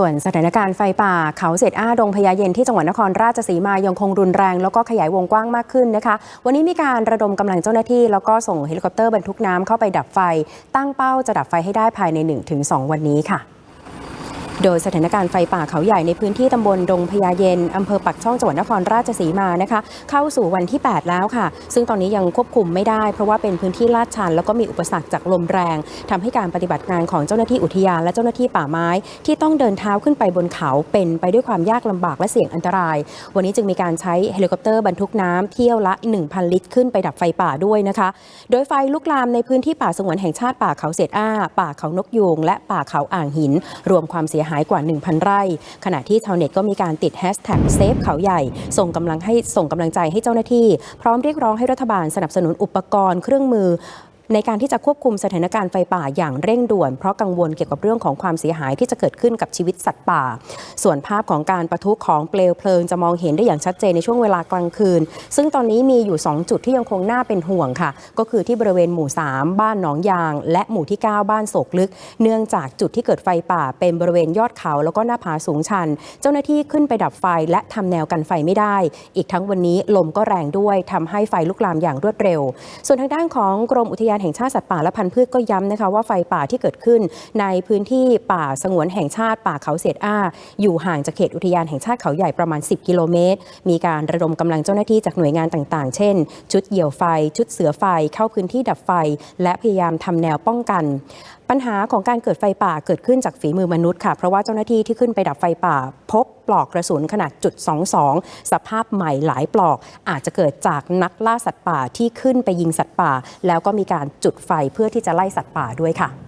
ส่วนสถานการณ์ไฟป่าเขาเสร็จอ้าดงพญาเย็นที่จังหวัดนครราชสีมายังคงรุนแรง แล้วก็ขยายวงกว้างมากขึ้นนะคะ วันนี้มีการระดมกำลังเจ้าหน้าที่ แล้วก็ส่งเฮลิคอปเตอร์บรรทุกน้ำเข้าไปดับไฟ ตั้งเป้าจะดับไฟให้ได้ภายใน 1-2 วันนี้ค่ะ โดยสถานการณ์ไฟป่าเขาใหญ่ในพื้นที่ตำบลดงพญาเย็นอำเภอปักช่องจังหวัดนครราชสีมานะคะ เข้าสู่วันที่ 8 แล้วค่ะ ซึ่งตอนนี้ยังควบคุมไม่ได้ เพราะว่าเป็นพื้นที่ลาดชัน แล้วก็มีอุปสรรคจากลมแรงทำให้การปฏิบัติงานของเจ้าหน้าที่อุทยานและเจ้าหน้าที่ป่าไม้ ที่ต้องเดินเท้าขึ้นไปบนเขาเป็นไปด้วยความยากลำบากและเสี่ยงอันตราย วันนี้จึงมีการใช้เฮลิคอปเตอร์บรรทุกน้ำเที่ยวละ 1,000 ลิตรขึ้นไปดับไฟป่าด้วยนะคะ โดยไฟลุกลามในพื้นที่ป่าสงวนแห่งชาติป่าเขาเสดอ้า ป่าเขานกยูงและป่าเขาอ่างหิน รวมความเสียหายกว่า 1,000 ไร่ ขณะที่ชาวเน็ตก็มีการติดแฮชแท็กเซฟเขาใหญ่ ส่งกำลังให้ส่งกำลังใจให้เจ้าหน้าที่ พร้อมเรียกร้องให้รัฐบาลสนับสนุนอุปกรณ์เครื่องมือในการที่จะควบคุมสถานการณ์ไฟป่าอย่างเร่งด่วน เพราะกังวลเกี่ยวกับเรื่องของความเสียหายที่จะเกิดขึ้นกับชีวิตสัตว์ป่าส่วนภาพของการประทุของเปลวเพลิงจะมองเห็นได้อย่างชัดเจนในช่วงเวลากลางคืน ซึ่งตอนนี้มีอยู่ 2 จุดที่ยังคงน่าเป็นห่วงค่ะ ก็คือที่บริเวณหมู่ 3 บ้านหนองยาง และหมู่ที่ 9 บ้านโศกลึก เนื่องจากจุดที่เกิดไฟป่า เป็นบริเวณยอดเขา แล้วก็หน้าผาสูงชัน เจ้าหน้าที่ขึ้นไปดับไฟและทำแนวกันไฟไม่ได้ อีกทั้งวันนี้ลมก็แรงด้วยทำให้ไฟลุกลามอย่างรวดเร็ว ส่วนทางด้านของกรมอุทยานแห่งชาติสัตว์ป่าและพันธุ์พืชก็ย้ำนะคะว่าไฟป่าที่เกิดขึ้น ในพื้นที่ป่าสงวนแห่งชาติป่าเขาเสดอ้าอยูู่่ห่างจากเขตอุทยานแห่งชาติเขาใหญ่ประมาณ 10 กิโลเมตร มีการระดมกำลังเจ้าหน้าที่จากหน่วยงานต่างๆ เช่น ชุดเหยี่ยวไฟ ชุดเสือไฟ เข้าพื้นที่ดับไฟ และพยายามทำแนวป้องกันปัญหาของการเกิดไฟป่าเกิดขึ้นจากฝีมือมนุษย์ค่ะ เพราะว่าเจ้าหน้าที่ที่ขึ้นไปดับไฟป่า พบปลอกกระสุนขนาดจุด22 สภาพใหม่หลายปลอก อาจจะเกิดจากนักล่าสัตว์ป่าที่ขึ้นไปยิงสัตว์ป่า แล้วก็มีการจุดไฟเพื่อที่จะไล่สัตว์ป่าด้วยค่ะ